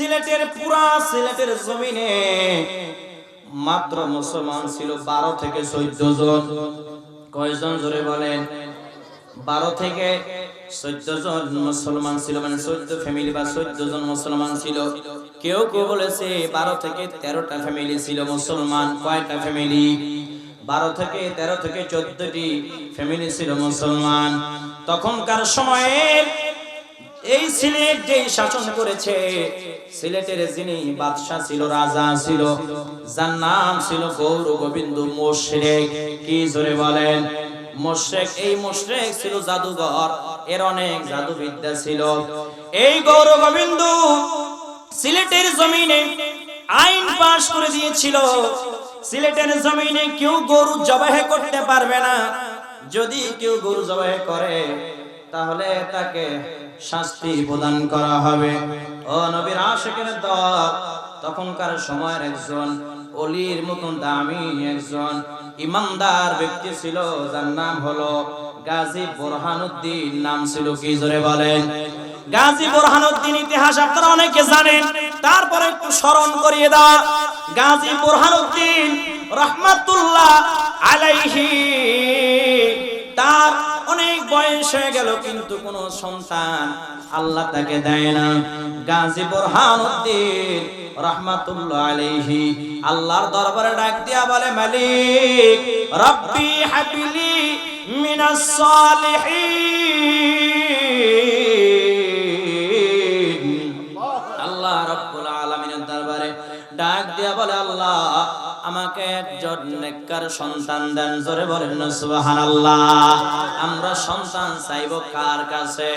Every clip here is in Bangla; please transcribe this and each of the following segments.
সিলেটের পুরা সিলেটের জমিনে মাত্র মুসলমান ছিল বারো থেকে চোদ্দ জন। কয়জন জোরে বলেন? বারো থেকে চোদ্দ জন মুসলমান ছিল মানে চোদ্দ ফ্যামিলি বা চোদ্দ জন মুসলমান ছিল। কেউ কেউ বলেছে বারো থেকে তেরোটা ফ্যামিলি ছিল মুসলমান, কয়টা ফ্যামিলি বারো থেকে তেরো থেকে চোদ্দটি ফ্যামিলি ছিল মুসলমান। তখনকার সময়ে এই সিলেট যে শাসন করেছে, সিলেটের যিনি বাদশাহ ছিল, রাজা ছিল, যার নাম ছিল গৌর গোবিন্দ মোশরেক কি জোরে বলেন? মোশরেক এই মোশরেক ছিল জাদুঘর, এর অনেক জাদুবিদ্যা ছিল। এই গৌর গোবিন্দ সিলেটের জমিনে আইন পাশ করে দিয়েছিল। সিলেটের জমিনে কেউ গরু জবাহ করতে পারবে না। যদি কেউ গরু জবাহ করে, তাহলে তাকে শাস্তি প্রদান করা হবে। ও নবীর আশেকের দল, তখনকার সময়ের একজন অলির মতন দামি একজন ইমানদার ব্যক্তি ছিল, যার নাম হলো গাজী বোরহানুদ্দিন। নাম ছিল কি জোরে বলেন? গাজী বোরহানুদ্দিন ইতিহাস আপনারা অনেকে জানেন। তারপরে একটু স্মরণ করিয়ে দেওয়া গাজী বোরহানুদ্দিন রহমাতুল্লাহ আলাইহি, তার অনেক বয়স হয়ে গেল, কিন্তু কোনো সন্তান আল্লাহ তাকে দেয় না। গাজী বোরহানুদ্দিন রহমাতুল্লাহ আলাইহি আল্লাহর দরবারে ডাক দিয়া বলে, মালিক, রব্বি হাবিলি মিনাস সালিহিন। আমাকে একজন নেককার সন্তান দেন, জোরে বলেন, সুবহানাল্লাহ। আমরা সন্তান চাইব কার কাছে?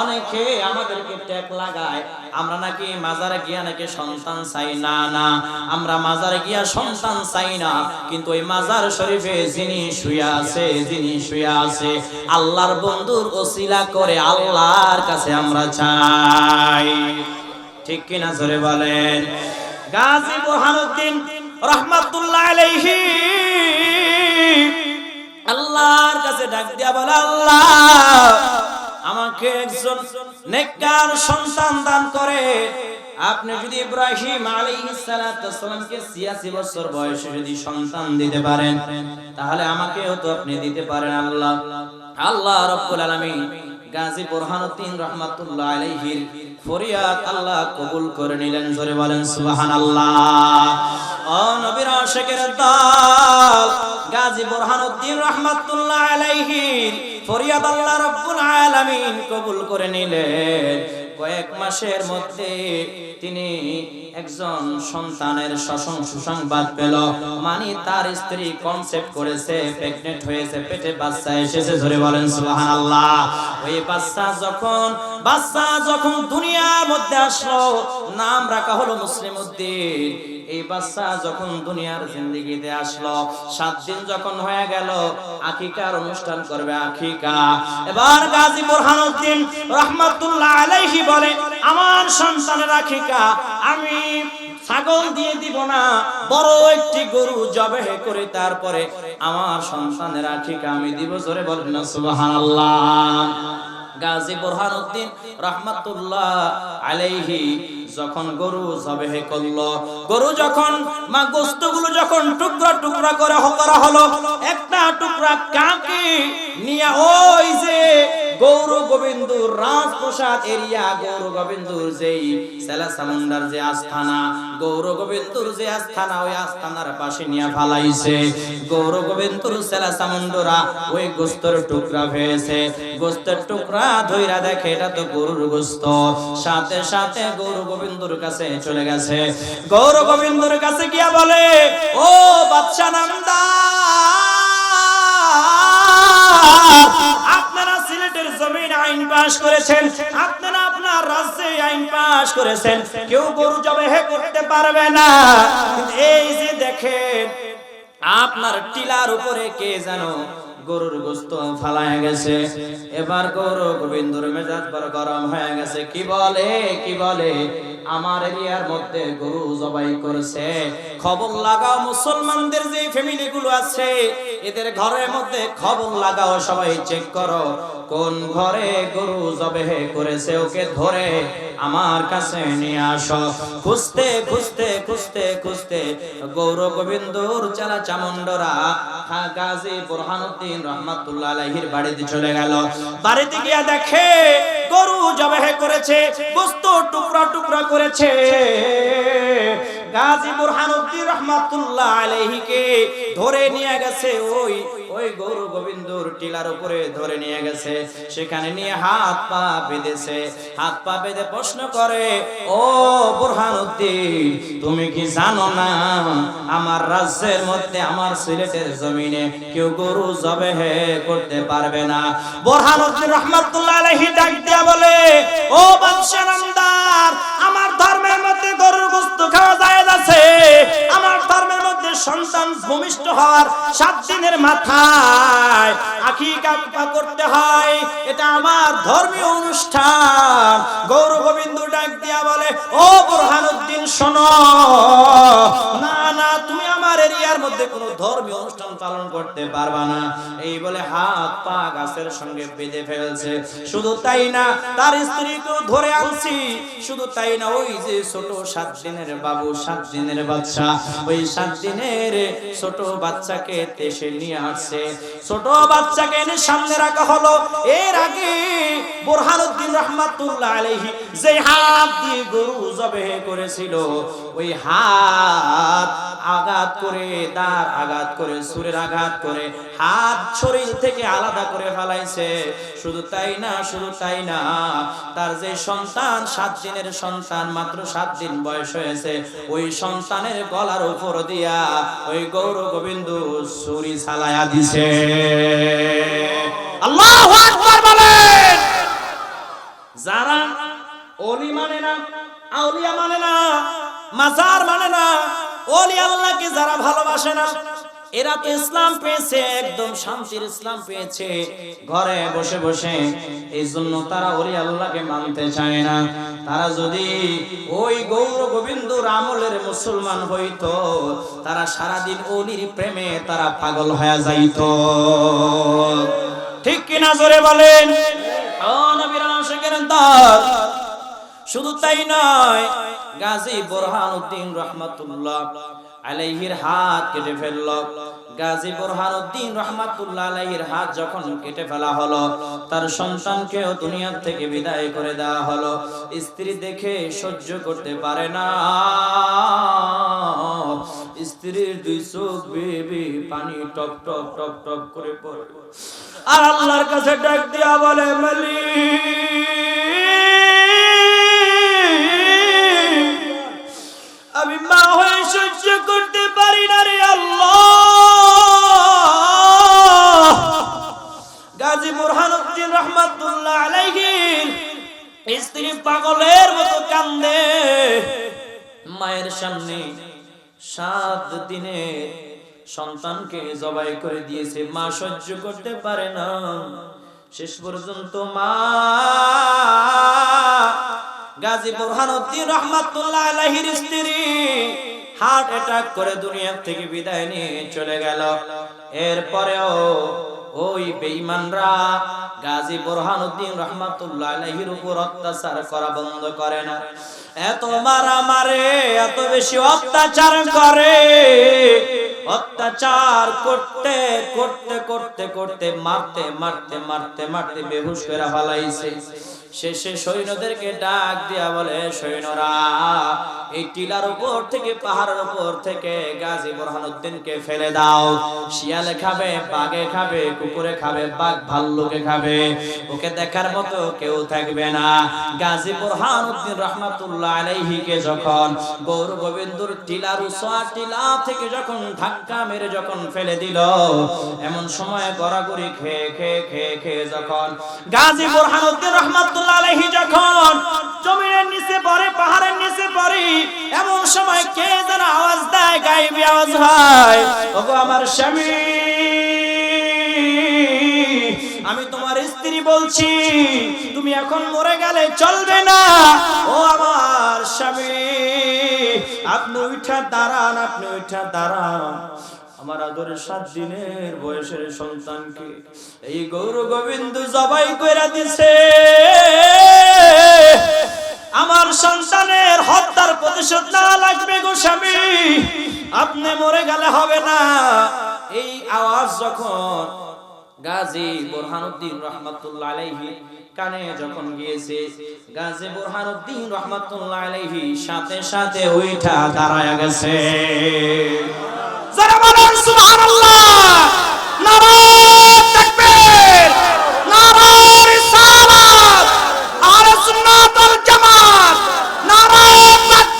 অনেকে আমাদেরকে ট্যাগ লাগায়, আমরা নাকি মাজারে গিয়া নাকি সন্তান চাই? না না। আমরা মাজারে গিয়া সন্তান চাই না, কিন্তু ওই মাজার শরীফে যিনি শুয়ে আছে, যিনি শুয়ে আছে, আল্লাহর বন্ধুর ওসিলা করে আল্লাহর কাছে আমরা চাই। ঠিক কিনা জোরে বলেন? গাজী বুরহানুদ্দিন রহমাতুল্লাহ আল্লাহর কাছে ডাক দিয়া বলে, আল্লাহ, আমাকে একজন সন্তান দান করে। আপনি যদি ইব্রাহিম আলাইহিস সালাতু 86 বছর বয়সে যদি সন্তান দিতে পারেন, তাহলে আমাকেও তো আপনি দিতে পারেন, আল্লাহ। আল্লাহ রাব্বুল আলামিন গাজী বোরহানুদ্দিন রহমাতুল্লাহ আলাইহির ফরিয়াদ আল্লাহ কবুল করে নিলেন, জোরে বলেন সুবহানাল্লাহ। ও নবীর আশিকের দল গাজী বোরহানুদ্দিন রহমাতুল্লাহ আলাইহির ফরিয়াদ আল্লাহ রাব্বুল আলামিন কবুল করে নিলেন। কয়েক মাসের মধ্যে তিনি একজন সন্তানের শাসন সুসংবাদ পেল। মানে তার স্ত্রী কনসেপ্ট করেছে প্রেগনেন্ট হয়েছে, পেটে বাচ্চা এসেছে ধরে বলেন সুবহানাল্লাহ। ওই বাচ্চা যখন বাচ্চা যখন দুনিয়ার মধ্যে আসলো, নাম রাখা হলো মুসলিম উদ্দিন এই বাচ্চা যখন দুনিয়ার জিন্দিগিতে আসলো, সাত দিন যখন হয়ে গেল, আকিকার অনুষ্ঠান করবে আকিকা। এবার গাজী বুরহানুদ্দিন রহমাতুল্লাহ আলাইহি বলে, আমার সন্তানের আকিকা, আমি ছাগল দিয়ে দিব না, বড় একটি গরু জবেহ করে তারপরে আমার সন্তানের আকিকা আমি দিব। জোরে বলেন না, সুবহানাল্লাহ। গাজী বুরহানুদ্দিন রহমাতুল্লাহ আলাইহি যখন গরু জবেহে করল গরু যখন, মা গোস্তগুলো যখন টুকরা টুকরা করে করা হলো, একটা টুকরা কাকে নিয়ে ওই যে গৌর গোবিন্দুর সেলা সামুন্ডার ওই গোস্তর টুকরা গোস্তের টুকরা ধইরা দেখে এটা তো গরুর গোস্ত। সাথে সাথে গৌর গোবিন্দুর কাছে চলে গেছে। গৌর গোবিন্দুর কাছে গিয়া বলে, ও বাদশা নামদা সিলেটের জমিন আইন পাশ করেছেন, আপনারা আপনার রাজ্যে আইন পাশ করেছেন। কেউ গরু জবে হে করতে পারবে না। এই যে দেখেন, আপনার টিলার উপরে কে জানো গরুর গোস্ত ফালায় গেছে। এবার গৌর গোবিন্দর মেজাজ বড় গরম হয়ে গেছে। কি বলে কি বলে? আমার এরিয়ার মধ্যে গরু জবাই করেছে। খবর লাগাও, মুসলমানদের যে ফ্যামিলি গুলো আছে, এদের ঘরের মধ্যে খবর লাগাও, সবাই চেক করো। কোন ঘরে গরু জবে করেছে, ওকে ধরে আমার কাছে নিয়ে আসো। খুঁজতে খুঁজতে খুঁজতে খুঁজতে গৌর গোবিন্দর চালা চামুন্ডরা গাজী বুরহানুদ্দিন রহমাতুল্লাহ আলাইহির বাড়িতে চলে গেল। বাড়িতে গিয়া দেখে গরু জবাহে করেছে গোস্ত টুকরা টুকরা করেছে। গাজী বুরহানুদ্দিন রহমাতুল্লাহ আলাইহিকে ধরে নিয়ে গেছে, ওই ওই গরু গোবিন্দর টিলার উপরে ধরে নিয়ে গেছে। সেখানে নিয়ে হাত পা বেঁধেছে। হাত পা বেঁধে প্রশ্ন করে, ও বুরহানুদ্দিন, তুমি কি জানো না, আমার রাজ্যের মধ্যে আমার সিলেটের জমিনে কেউ গরু জবেহে করতে পারবে না? বুরহানুদ্দিন রহমাতুল্লাহ আলাইহি ডাক দিয়া বলে, ও বাদশা নামদার আমার গোশত আমার গৌর গোবিন্দ ডাক দিয়া বলে, ও বুরহানুদ্দিন, শোনো। না না, তুমি আমার এরিয়ার মধ্যে কোনো ধর্মীয় অনুষ্ঠান পালন করতে পারবা না। এই বলে হাত পা গাছের সঙ্গে বেঁধে ফেলছে। শুধু তাই না, তার স্ত্রীকেও ধরে আনছি। শুধু তাই না, ওই যে ছোট সাত দিনের বাবু সাত দিনের বাচ্চা। ওই সাত দিনের ছোট বাচ্চাকে দেশে নিয়ে আসছে। ছোট বাচ্চাকে এনে সামনে রাখা হলো। এর আগে বোরহানুদ্দিন রহমাতুল্লাহ আলাইহি যে হাত দিয়ে গরু জবে করেছিল, ওই হাত আঘাত করে, দাঁত আঘাত করে, সুরের আঘাত করে, হাত শরীর থেকে আলাদা করে ফেলাইছে। শুধু তাই না, শুধু তাই না, তার যে সন্তান, সাত দিনের সন্তান, মাত্র সাত দিন বয়স হয়েছে। ওই সন্তানের গলার উপর দিয়া ওই গৌর গোবিন্দ সুরি চালায়া দিছে। যারা অলি মানে না, আউলিয়া মানে না, মাজার মানে না, অলি আল্লাহকে যারা ভালোবাসে না এরা তো ইসলাম পেয়েছে, একদম শান্তির ইসলাম পেয়েছে। ঘরে বসে বসে এই জন্য তারা ওলি আল্লাহকে মানতে চায় না। তারা যদি ওই গৌর গোবিন্দ আমলের মুসলমান হইতো, তারা সারাদিন অলির প্রেমে তারা পাগল হয়ে যাইতো। ঠিক কিনা জোরে বলেন? শুধু তাই নয়, গাজী বোরহানুদ্দিন রহমাতুল্লাহ আলাইহির হাত কেটে ফেলল। গাজী বোরহানুদ্দিন রহমাতুল্লাহ আলাইহির হাত যখন কেটে ফেলা হলো, তার সন্তানকেও দুনিয়ার থেকে বিদায় করে দেওয়া হলো। স্ত্রী দেখে সহ্য করতে পারে না। স্ত্রীর দুই চোখ বেবি পানি টপ টপ টপ টপ করে পড়ে। আর আল্লাহর কাছে ডাক দিয়া বলে, মালিক আমি মা হয়ে সহ্য করতে পারি না রে আল্লাহ। গাজী বুরহানুদ্দিন রহমাতুল্লাহ আলাইহির স্ত্রী পাগলের মতো কান্দে। মায়ের সামনে সাত দিনে সন্তানকে জবাই করে দিয়েছে, মা সহ্য করতে পারে না। শেষ পর্যন্ত মা গাজী বোরহানুদ্দিন রহমাতুল্লাহ আলাইহির স্ত্রী হার্ট অ্যাটাক করে দুনিয়া থেকে বিদায় নিয়ে চলে গেল। এরপরেও ওই বেঈমানরা গাজী বুরহানুদ্দিন রহমাতুল্লাহ আলাইহির উপর অত্যাচার করা বন্ধ করে না। এত মারা মারে এত বেশি অত্যাচার করে। অত্যাচার করতে করতে করতে করতে, মারতে মারতে মারতে মারতে বেহুশ করে ফেলাইছে। শেষে সৈন্যদেরকে ডাক দিয়া বলে, সৈন্যরা, এই টিলার উপর থেকে, পাহাড়ের উপর থেকে গাজী বোরহানুদ্দিনকে ফেলে দাও। শিয়ালে খাবে, বাঘে খাবে কুকুরে খাবে, বাঘ ভাল্লুকে খাবে। ওকে দেখার মতো কেউ থাকবে না। গাজী বোরহানুদ্দিন রহমাতুল্লাহ আলাইহিকে যখন গৌর গোবিন্দর টিলার উসোয়া টিলা থেকে যখন ধাক্কা মেরে যখন ফেলে দিল, এমন সময় গড়াগড়ি খেয়ে খেয়ে খেয়ে খেয়ে যখন গাজী বোরহানুদ্দিন রহমাতুল্লাহ আলাইহি যখন জমিনের নিচে পড়ে, পাহাড়ের নিচে পড়ে, এমন সময় কে যেন আওয়াজ দেয়, গাইবি আওয়াজ হয়। ওগো আমার স্বামী। আমি তোমার স্ত্রী বলছি, তুমি এখন মরে গেলে চলবে না। ও আমার স্বামী, আপনি উঠা দাঁড়ান, আপনি উঠা দাঁড়ান। আমার আদরের সাত দিনের বয়সের সন্তানকে এই গৌর গোবিন্দ জবাই কইরা দিছে। আমার সন্তানের হত্যার প্রতিশোধ না লাগবে গো স্বামী, আপনি মরে গেলে হবে না। এই আওয়াজ যখন গাজী বোরহানুদ্দিন রহমাতুল্লাহ আলাইহি কানে যখন গিয়েছে, গাজী বোরহানুদ্দিন রহমাতুল্লাহ আলাইহি সাথে সাথে উইঠা দাঁড়ায়া গেছে। সুবহানাল্লাহ নারায়ে তাকবীর নারায়ে রিসালাত আহলে সুন্নাত ওয়াল জামাত নারায়ে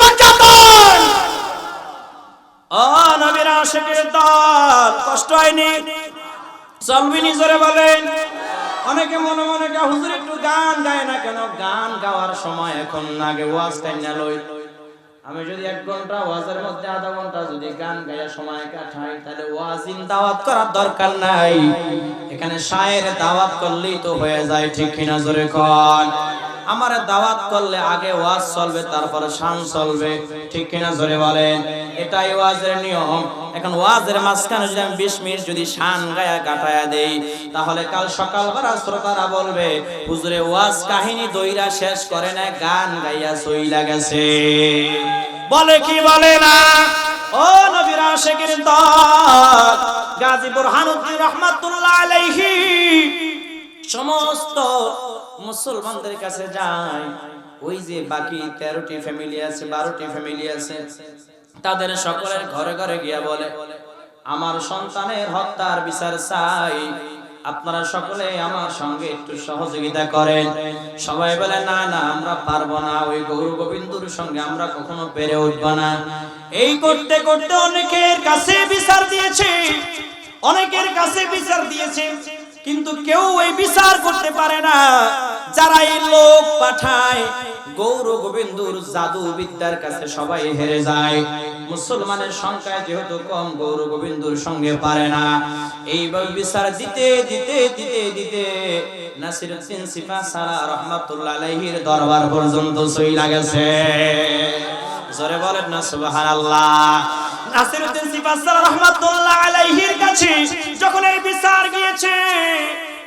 তাকবীর ও নবীর আশিকের দল কষ্ট হয়নি চলবি জোরে বলেন। অনেকে মনে মনে হুজুর একটু গান গায় না কেন? গান গাওয়ার সময় এখন আগে ওয়াজ টাইম না লই। আমি যদি এক ঘণ্টা ওয়াজের মধ্যে আধা ঘণ্টা যদি গান গায়া সময় কাটাই, তাহলে ওয়াজিন দাওয়াত করার দরকার নাই। এখানে শায়ের দাওয়াত করলেই তো হয়ে যায়, ঠিক কিনা জোরে কন? আমার দাওয়াত করলে আগে ওয়াজ চলবে, তারপরে শান চলবে, ঠিক কিনা জোরে বলেন? এটাই ওয়াজের নিয়ম। এখন ওয়াজের মাঝখানে যদি আমি বিশ মিনিট যদি শান গায়া কাটায়া দেই, তাহলে কাল সকাল সকালবেলা শ্রোতারা বলবে, হুজুরে, ওয়াজ কাহিনী দইরা শেষ করে না গান গাইয়া সইলা গেছে। বলে কি বলে না? ও নবীর আশিকের দল গাজী বুরহানুদ্দিন রহমাতুল্লাহ আলাইহি, সমস্ত মুসলমানদের কাছে যায়। ওই যে বাকি তেরোটি ফ্যামিলি আছে, বারোটি ফ্যামিলি আছে, তাদের সকলের ঘরে ঘরে গিয়া বলে, আমার সন্তানের হত্যার বিচার চাই। আপনারা সকলে আমার সঙ্গে একটু সহযোগিতা করেন। সবাই বলে, না না, আমরা পারব না। ওই গৌর গোবিন্দুর সঙ্গে আমরা কখনো পেরে উঠবো না। এই করতে করতে অনেকের কাছে বিচার দিয়েছে। অনেকের কাছে বিচার দিয়েছে। কিন্তু কেউ এই বিচার করতে পারে না। যারা এই লোক পাঠায়, গৌর গোবিন্দুর জাদু বিদ্যার কাছে সবাই হেরে যায়। মুসলমানের সংখ্যা যেহেতু কম, গৌর গোবিন্দুর সঙ্গে পারে না। এইভাবে বিচার দিতে দিতে দিতে দিতে নাসিরুদ্দিন সিফা সারা রহমাতুল্লাহ আলাইহির দরবার পর্যন্ত সই লাগেছে জোরে বলেন না, সুবহানাল্লাহ। নাসিরউদ্দিন সিফাসার রহমাতুল্লাহ আলাইহির কাছে যখন এই বিচার গিয়েছে,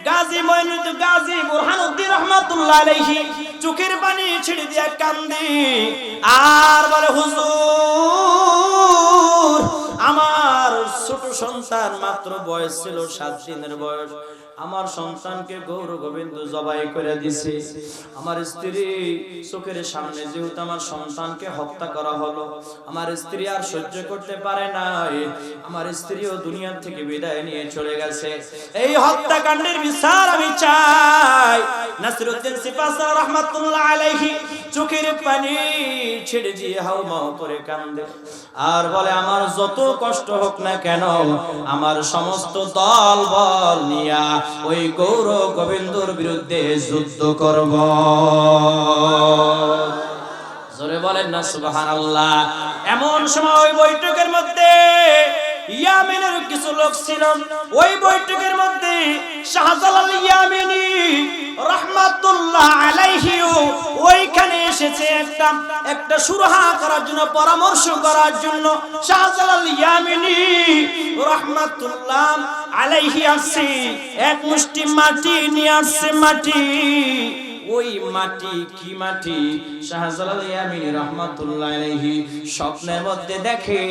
গাজী মঈনুদ্দিন গাজী বুরহানুদ্দিন রহমাতুল্লাহ আলাইহি চোখের পানি ছিড়ে দিয়া কান্দি। আর বলে, হুজুর, আমার ছোট সন্তান মাত্র বয়স ছিল সাত দিনের বয়স। আমার সন্তানকে গৌর গোবিন্দ জবাই করে দিছে। আমার স্ত্রী চোখের সামনে যেহেতু আমার সন্তানকে হত্যা করা হলো, আমার স্ত্রী আর সহ্য করতে পারে নাই। আমার স্ত্রীও দুনিয়ার থেকে বিদায় নিয়ে চলে গেছে। এই হত্যাকাণ্ডের বিচার আমি চাই। নাসিরউদ্দিন সিপাসা রহমাতুল্লাহ আলাইহি চোখের পানি ছেড়ে দিয়ে হাউ মাউ করে কান্দে। আর বলে, আমার যত কষ্ট হোক না কেন, আমার সমস্ত দল বল নিয়া ওই গৌর গোবিন্দর বিরুদ্ধে যুদ্ধ করব। জোরে বলেন না সুবহানাল্লাহ। এমন সময় বৈঠকের মধ্যে ইয়ামিনের কিছু লোক ছিল ওই বৈঠকের মধ্যে শাহজালাল ইয়ামিনী রহমাতুল্লাহ আলাইহি ওইখানে এসেছে একটা একটা সুরাহা করার জন্য, পরামর্শ করার জন্য। শাহজালাল ইয়ামিনী রহমাতুল্লাহ আলাইহি আসছে। এক মুষ্টি মাটি নিয়ে আসছে মাটি। ওই মাটি কি মাটি? শাহজালাল ইয়ামিন রাহমাতুল্লাহ আলাইহি স্বপ্নের মধ্যে দেখে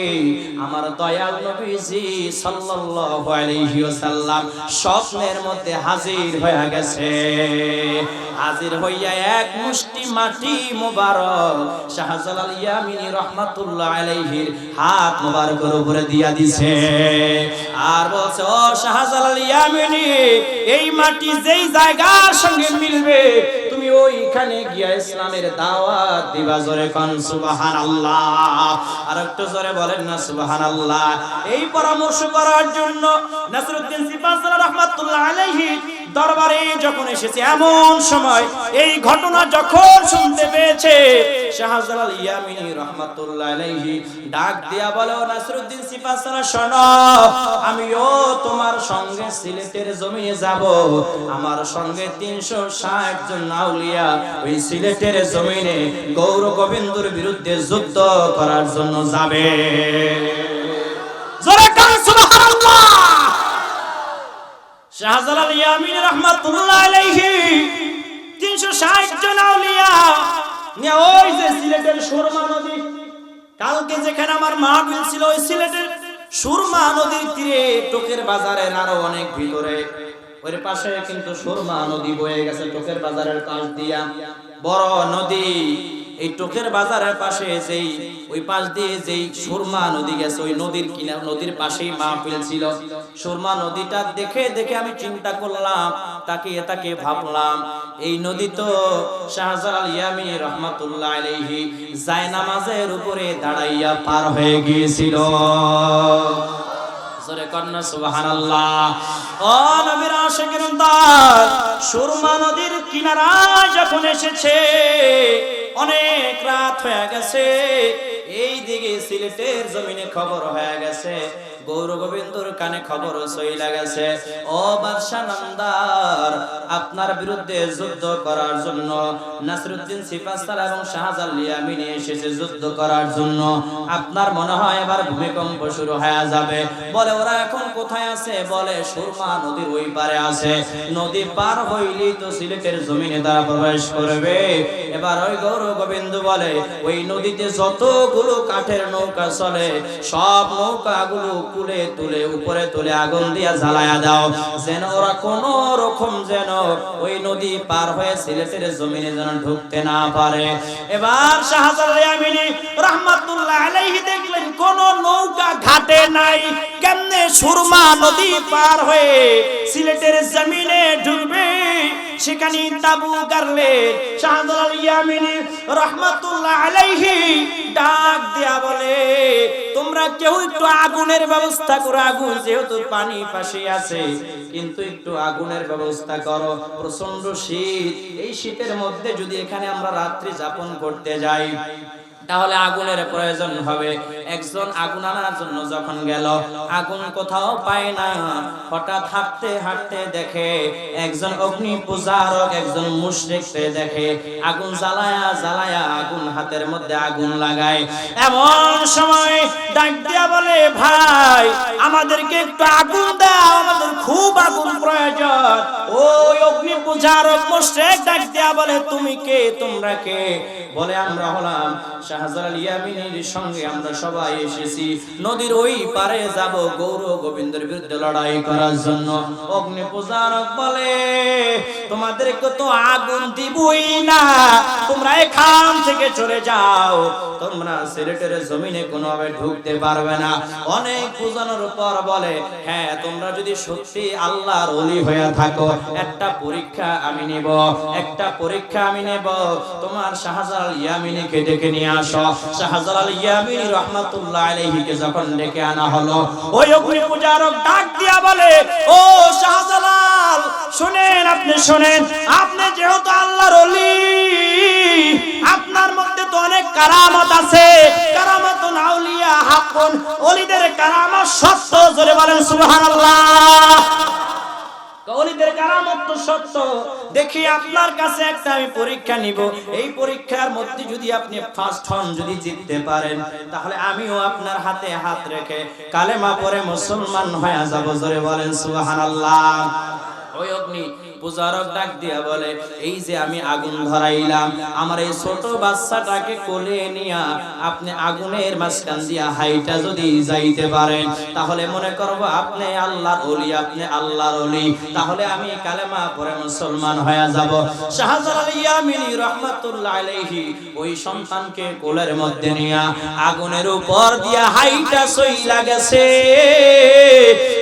আমার দয়াল নবীজি সাল্লাল্লাহু আলাইহি ওয়াসাল্লাম স্বপ্নের মধ্যে হাজির হয়ে গেছে। হাজির হইয়া এক মুষ্টি মাটি মোবারক শাহজালাল ইয়ামিন রাহমাতুল্লাহ আলাইহির হাত মোবারকের উপরে দিয়া দিছে। আর বলছে, ও শাহজালাল ইয়ামিনী, এই মাটি যেই জায়গার সঙ্গে মিলবে ওইখানে গিয়া ইসলামের দাওয়াত দিবা জোরে কন, সুবহানাল্লাহ। আর একটু জোরে বলেন না, সুবহানাল্লাহ। এই পরামর্শ করার জন্য নাসরুদ্দিন সিফাত রাহমাতুল্লাহ আলাইহি দরবারে যখন এসেছে, এমন সময় এই ঘটনা যখন শুনতে পেয়েছে, শাহজালাল ইয়ামিনী রহমাতুল্লাহ আলাইহি ডাক দিয়া বলে, ও নাসরুদ্দিন সিপাসরা শোনো, আমিও তোমার সঙ্গে সিলেটের জমিনে যাব। আমার সঙ্গে 360 জন আউলিয়া ওই সিলেটের জমিনে গৌর গোবিন্দর বিরুদ্ধে যুদ্ধ করার জন্য যাবে। জোরে কান সুবহানাল্লাহ। শাহজালাল ইয়ামিন রহমাতুল্লাহ আলাইহি 360 জন আউলিয়া। নিয়ে ওই যে সিলেটের সুরমা নদী। কালকে যেখানে আমার মাহফিল ছিল ওই সিলেটের সুরমা নদীর তীরে, টোকের বাজারের আরও অনেক ভিতরে। ওই পাশে কিন্তু সুরমা নদী বয়ে গেছে, টোকের বাজারের পাশ দিয়া। বড় নদী। এই টোকের বাজারের পাশে যেই, ওই পাশ দিয়ে যেই সুরমা নদী গেছে, ওই নদীর কিনার নদীর পাশেই মাহফিল ছিল। সুরমা নদীটা দেখে দেখে আমি চিন্তা করলাম তাকে তাকে ভাবলাম, এই নদী তো শাহজালাল ইয়ামি রহমাতুল্লাহ জায়নামাজের উপরে দাঁড়াইয়া পার হয়ে গিয়েছিল। সুরমা নদীর কিনারায় যখন এসেছে অনেক রাত হয়ে গেছে। এই দিকে সিলেটের জমিনে খবর হয়ে গেছে। গৌর গোবিন্দর কানে খবর সইলা গেছে। ও বাদশা নামদার, আপনার বিরুদ্ধে যুদ্ধ করার জন্য নাসরুদ্দিন সিপাস্তার এবং শাহজাল ইয়ামিনী এসেছে যুদ্ধ করার জন্য। আপনার মনে হয় এবার ভূমিকম্প শুরু হয়ে যাবে। বলে, ওরা এখন কোথায় আছে? বলে, সুরমা নদীর ওই পারে আছে। নদী পার হইলেই তো সিলেটের জমিনে তারা প্রবেশ করবে। এবার ওই গৌর গোবিন্দ বলে, ওই নদীতে যতগুলো কাঠের নৌকা চলে, সব নৌকাগুলো কুলে তুলে, উপরে তুলে আগুন দিয়া জ্বালায়া দাও। যেন ওরা কোন রকম যেন ওই নদী পার হয়ে সিলেটের জমিনে যেন ঢুকতে না পারে। এবার শাহজালাল ইয়ামিনী রহমাতুল্লাহ আলাইহি দেখলেন, কোন নৌকা ঘাটে নাই। কেমনে সুরমা নদী পার হয়ে সিলেটের জমিনে ঢুকবে? সেখানে তাবু গারলে শাহজালাল ইয়ামিনী রহমাতুল্লাহ আলাইহি ডাক দেয়া বলে, তোমরা কেউ একটু আগুনের ব্যবস্থা করো, আগুন যেহেতু পানি পাশে আছে, কিন্তু একটু আগুনের ব্যবস্থা করো। প্রচণ্ড শীত। এই শীতের মধ্যে যদি এখানে আমরা রাত্রি যাপন করতে যাই তাহলে আগুনের প্রয়োজন হবে। একজন আগুন আনার জন্য যখন গেল, আগুন কোথাও পায় না। হঠাৎ হাঁটতে হাঁটতে দেখে একজন অগ্নি পূজারক, একজন মুশরিককে দেখে আগুন জ্বালায়া জ্বালায়া আগুন হাতের মধ্যে আগুন লাগায়। এমন সময় ডাক দিয়া বলে, ভাই, আমাদেরকে একটু আগুন দাও, আমাদের খুব আগুন প্রয়োজন। ওই পূজারক মুশরিক ডাক দিয়া বলে, তুমি কে? তোমরা কে? বলে, আমরা হলাম শাহজালাল সঙ্গে আমরা সবাই এসেছি। নদীর ওই পারে যাব গৌর গোবিন্দের বিরুদ্ধে লড়াই করার জন্য। অগ্নি পূজারক বলে, তোমাদেরকে তো আগুন দিবই না। তোমরা এখান থেকে চলে যাও। তোমরা সিলেটের জমিনে কোনোভাবে ঢুকতে পারবে না। অনেক পূজানোর পর বলে হ্যাঁ তোমরা যদি সত্যি আল্লাহর ওলি হয়ে থাকো, একটা পরীক্ষা আমি নেব, একটা পরীক্ষা আমি নেব। তোমার শাহজালাল ইয়ামিনীকে ডেকে নিয়ে আসো। শাহজালাল ইয়ামিনী রহমাতুল্লাহ আলাইহিকে যখন ডেকে আনা হলো, ওই অগ্নি পূজারক ডাক দিয়া বলে, ও শাহজালাল, শুনেন, আপনি শুনেন, আপনি যেহেতু আল্লাহর ওলি, আপনার মধ্যে তো অনেক কারামত আছে। কারামত আউলিয়া হাকুন ওলিদের কারামত সত্য, জোরে বলেন সুবহানাল্লাহ। কলিদের কারামত সত্য। দেখি আপনার কাছে একটা আমি পরীক্ষা নিব। এই পরীক্ষার মধ্যে যদি আপনি ফার্স্ট হন, যদি জিততে পারেন, তাহলে আমিও আপনার হাতে হাত রেখে কালেমা পরে মুসলমান হয়ে যাব। জোরে বলেন, সুবহানাল্লাহ। ওই অগ্নি পূজারক ডাক দিয়া বলে, এই যে আমি আগুন ধরাইলাম, আমার এই ছোট বাচ্চাটাকে কোলে নিয়া আপনি আগুনের মাঝখান দিয়া হাইটা যদি যাইতে পারেন, তাহলে মনে করব আপনি আল্লাহর ওলি, আপনি আল্লাহর ওলি। তাহলে আমি কালেমা পরে মুসলমান হয়ে যাব। শাহজালাল ইয়ামিনী রাহমাতুল্লাহ আলাইহি ওই সন্তানকে কোলের মধ্যে নিয়া আগুনের উপর দিয়া হাইটা সইলা গেছে।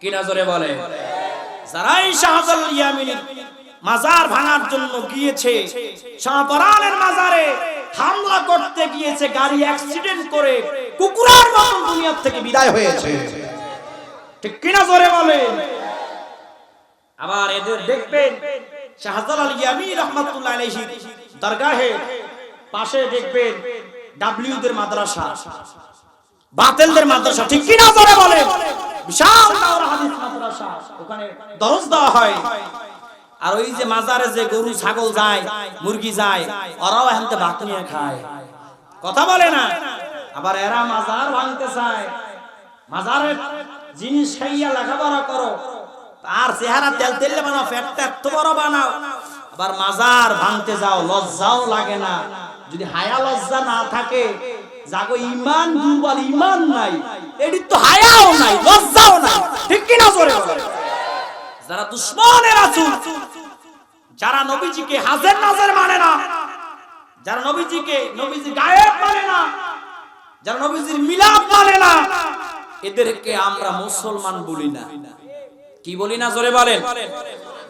ঠিক কিনা জোরে বলে? যারাই ইয়ামিনীর মাজার ভাঙার জন্য গিয়েছে শাহপরানের মাজারে হামলা করতে গিয়েছে, গাড়ি অ্যাক্সিডেন্ট করে থেকে বিদায় হয়েছে। ঠিক কিনা জোরে বলে? আবার এদের দেখবেন রহমাতুল্লাহ আলাইহি দরগাহে পাশে দেখবেন ডাব্লিউদের মাদ্রাসা, বাতেলদের মাদ্রাসা, ঠিক কি না করে বলে? বিশাল হাদিস মাদ্রাসা, ওখানে দরজ দেওয়া হয়। আর ওই যে মাজারে যে গরু, ছাগল যায়, মুরগি যায়, ওরাও এখানতে ভাত নিয়ে খায়। কথা বলে না। আবার এরা মাজার ভাঙতে চায়। মাজারের জিনিস খাইয়া লেখাপড়া করো। আর চেহারা তেল তেলে বানাও, পেটটা এত বড় বানাও। আবার মাজার ভাঙতে যাও, লজ্জাও লাগে না। যদি হায়া লজ্জা না থাকে জাগো ইমান দুর্বল ইমান নাই। এটি তো হায়াও নাই, লজ্জাও নাই। ঠিক কি না জোরে যারা দুশ্মনের রাসূল যারা নবীজিকে হাজের নাজের মানে না, যারা নবীজিকে নবীজি গায়েব মানে না, যারা নবীজির মিলাদ মানে না, এদেরকে আমরা মুসলমান বলি না। কি বলি না জোরে বলেন?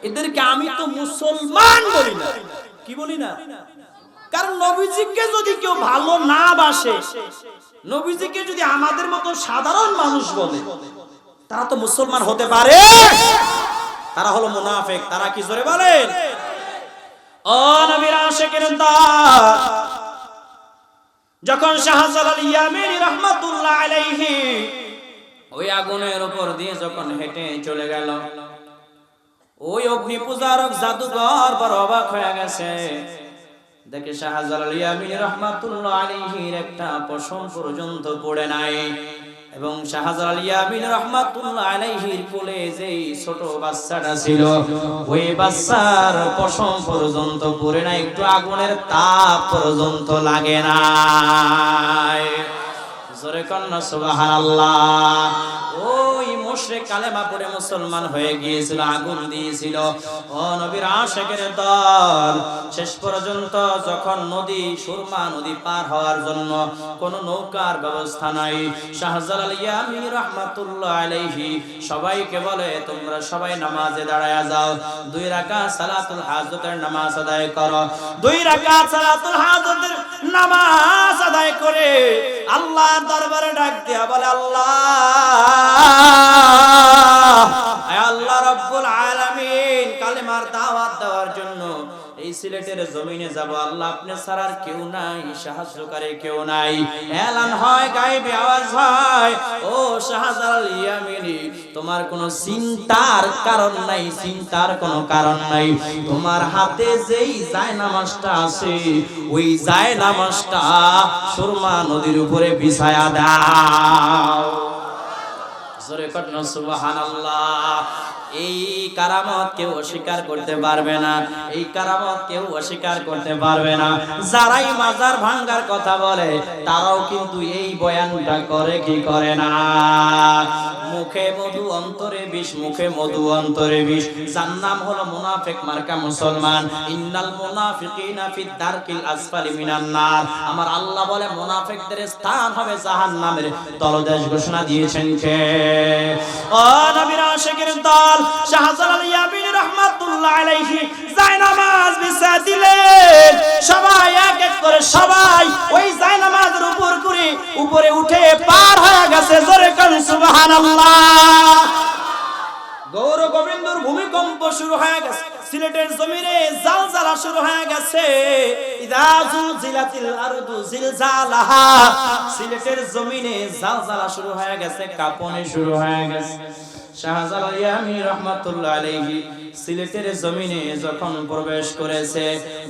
এদেরকে আমি তো মুসলমান বলি না। কি বলি না? কারণ নবীজিকে যদি কেউ ভালো না বাসে, নবীজিকে যদি আমাদের মতো সাধারণ মানুষ বলে, তারা তো মুসলমান হতে পারে? তারা হলো মুনাফেক, তারা কি জোরে বলেন? যখন শাহজালাল ইয়ামিনী রহমাতুল্লাহ আলাইহি ওই আগুনের উপর দিয়ে যখন হেঁটে চলে গেল, ওই অগ্নি পূজারক জাদুঘর বড় অবাক হয়ে গেছে। দেখে শাহজালাল একটা পশম পর্যন্ত পড়ে নাই। এবং শাহজালাল ছোট বাচ্চাটা ছিল, ওই বাচ্চার পর্যন্ত পড়ে একটু আগুনের তাপ পর্যন্ত লাগে না ওই মুশরিক কালেমা পড়ে মুসলমান হয়ে গিয়েছিল, আগুন দিয়েছিল। ও নবীর আশিকের দল, শেষ পর্যন্ত যখন নদী, সুরমা নদী পার হওয়ার জন্য কোন নৌকার ব্যবস্থা নাই, শাহজালাল ইয়ামিন রাহমাতুল্লাহ আলাইহি সবাইকে বলে, তোমরা সবাই নামাজে দাঁড়ায়া যাও, দুই রাকাত সালাতুল হাজতের নামাজ আদায় করো, দুই রাকাত সালাতুল হাজতের নামাজ আদায় করে আল্লাহর দরবারে ডাক দিয়া বলে, আল্লাহ! তোমার কোনো চিন্তার কারণ নাই, চিন্তার কোনো কারণ নাই। তোমার হাতে যেই যায় নামাজটা আছে, ওই যায় নামাজটা সুরমা নদীর উপরে বিছায়া দাও। জোরে কটন সুবহানাল্লাহ। এই কারামত কেউ অস্বীকার করতে পারবে না, এই কারামত কেউ অস্বীকার করতে পারবে না। যারাই মাজার ভাঙ্গার কথা বলে, তারাও কিন্তু এই বয়ানটা করে কি করে না? মুখে মধু, অন্তরে বিষ, মুখে মধু, অন্তরে বিষ। যার নাম হলো মার্কা মুসলমান। ইন্নাল আসফালি আমার আল্লাহ বলে স্থান হবে তলদেশ ঘোষণা দিয়েছেন কে? ও নবীর দল গৌর গোবিন্দর ভূমিকম্প শুরু হয়ে গেছে। সিলেটের জমিনে জালজালা শুরু হয়ে গেছে। সিলেটের জমিনে জালজালা শুরু হয়ে গেছে, কাঁপনে শুরু হয়ে গেছে। সিলেটের জমিনে যখন প্রবেশ করেছে,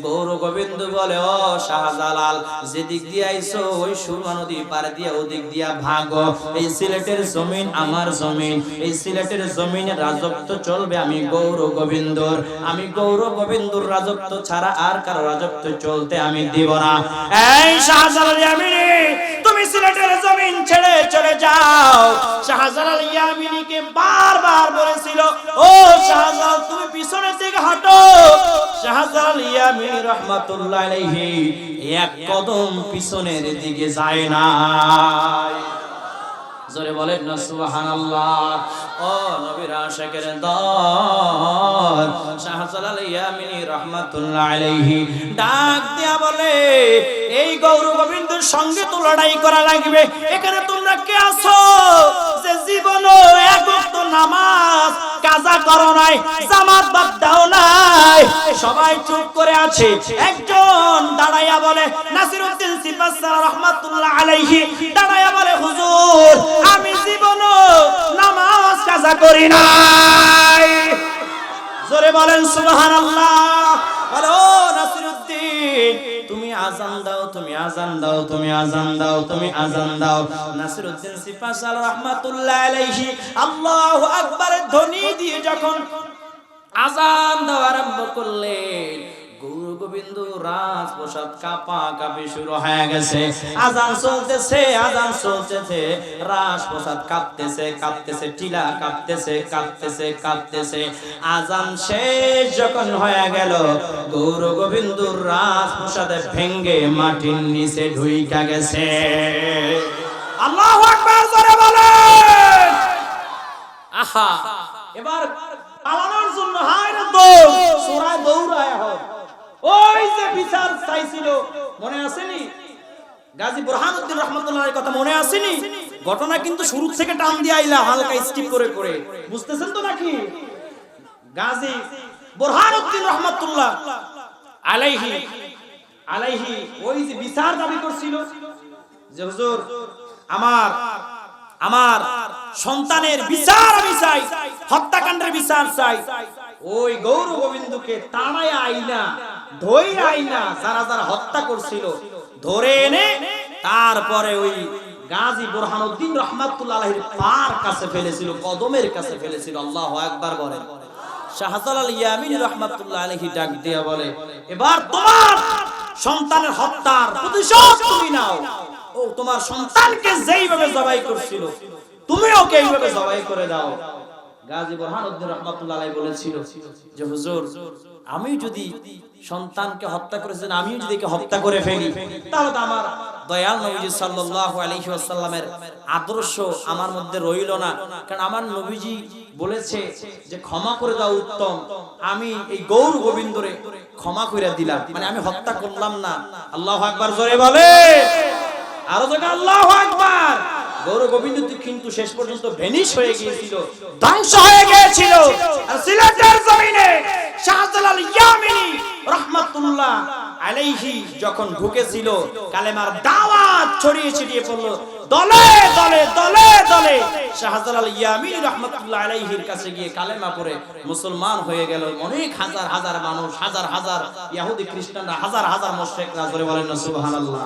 গৌর গোবিন্দ বলে, ও শাহজালাল, যেদিক দিয়ে ওই সুরমা নদী পার দিয়ে ওদিক দিয়া এই সিলেটের জমিন আমার জমিন, এই সিলেটের জমিনে রাজত্ব চলবে আমি গৌর গোবিন্দর। আমি গৌর গোবিন্দর রাজত্ব ছাড়া আর কারও রাজত্ব চলতে আমি দিব না। এই শাহজালাল তুমি সিলেটের জমিন ছেড়ে চলে যাও। শাহজালাল ইয়ামিনীকে বারবার বলেছিল, ও শাহজাল তুমি পিছনের দিকে হাঁটো। শাহজাল ইয়ামি রহমাতুল্লাহ আলাইহি, এক কদম পিছনের দিকে যায় না জোরে বলেন না, সুবহানাল্লাহ। ও নবীর আশিকের দল, শাহজালাল ইয়ামিনী রাহমাতুল্লাহ আলাইহি, ডাক দিয়া বলে, এই গৌর গোবিন্দের সঙ্গে তো লড়াই করা লাগবে। এখানে তোমরা কে আছো? যে জীবন এক ওয়াক্ত নামাজ কাজা করো নাই, জামাত বাদ দাও নাই। সবাই চুপ করে আছে। একজন দাঁড়াইয়া বলে নাসিরউদ্দিন সিপাসা রহমাতুল্লাহ আলাইহি। দাঁড়াইয়া বলে, হুজুর আমি জীবন নামাজ কাজা করি নাই। জোরে বলেন নাসিরউদ্দিন তুমি আজান দাও, তুমি আজান দাও, তুমি আজান দাও, তুমি আজান দাও। নাসিরউদ্দিন সিপাসাল রহমাতুল্লাহ আলাইহি, আল্লাহু আকবারের ধ্বনি দিয়ে যখন আজান দেওয়া আরম্ভ করলেন গোবিন্দ, রাজপ্রসাদ কাপা কাপি শুরু হয়ে গেছে। আজান চলতেছে আজান চলতেছে। রাজপ্রসাদ কাঁপতেছে কাঁপতেছে, টিলা কাঁপতেছে কাঁপতেছে কাঁপতেছে। আজান শেষ যখন হয়ে গেল, গৌর গোবিন্দ রাজপ্রসাদে ভেঙ্গে মাটির নিচে ঢুইকা গেছে। আল্লাহ এবার পালানোর জন্য হায় দৌড় দৌড়ায় হোক ওই যে বিচার চাইছিল। মনে আসেনি? গাজী বুরহানুদ্দিন রহমতুল্লাহর কথা মনে আসেনি? ঘটনা কিন্তু শুরু থেকে টান দিয়ে আইলা, হালকা স্কিপ করে করে। বুঝতেছেন তো নাকি? গাজী বুরহানুদ্দিন রহমতুল্লাহ আলাইহি আলাইহি ওই যে বিচার দাবি করছিল যে, হুজুর, আমার আমার সন্তানের বিচার আমি চাই, হত্যাকাণ্ডের বিচার চাই। ওই গৌর গোবিন্দকে তাড়ায় আইনা ধৈর যারা হত্যা করছিল তারপরে ওই গাজী কাছে ফেলেছিল, কদমের কাছে আল্লাহ একবার আলাইহি ডাক বলে, এবার তোমার সন্তানের ও, তোমার সন্তানকে যেইভাবে জবাই করছিল তুমি ওকে এইভাবে জবাই করে দাও। গাজী বুরহানুদ্দিন রহমাতুল্লাহ বলেছিল যে, হুজুর আমি যদি সন্তানকে হত্যা করেছেন আমিও যদি একে হত্যা করে ফেলি, তাহলে আমার দয়াল নবীজি সাল্লাল্লাহু আলাইহি ওয়াসাল্লামের আদর্শ আমার মধ্যে রইল না। কারণ আমার নবীজি বলেছে যে, ক্ষমা করে দাও, উত্তম। আমি এই গৌর গোবিন্দরে ক্ষমা করে দিলাম। মানে আমি হত্যা করলাম না। আল্লাহু আকবার জোরে বলে। আরও জোরে, আল্লাহু আকবার! গৌর গোবিন্দ কিন্তু শেষ পর্যন্ত হয়ে গিয়েছিল। ধ্বংস হয়ে গিয়েছিল। আর সিলেটের জমিনে শাহজালাল ইয়ামিনী রহমাতুল্লাহ আলাইহি যখন ঢুকেছিল, কালেমার দাওয়াত ছড়িয়ে দলে দলে দলে দলে শাহজালাল ইয়ামিনী রহমাতুল্লাহ আলাইহির কাছে গিয়ে কালেমা পড়ে মুসলমান হয়ে গেল। অনেক হাজার হাজার মানুষ, হাজার হাজার ইহুদি খ্রিস্টানরা, হাজার হাজার মুশরিকরা জোরে বলেন সুবহানাল্লাহ।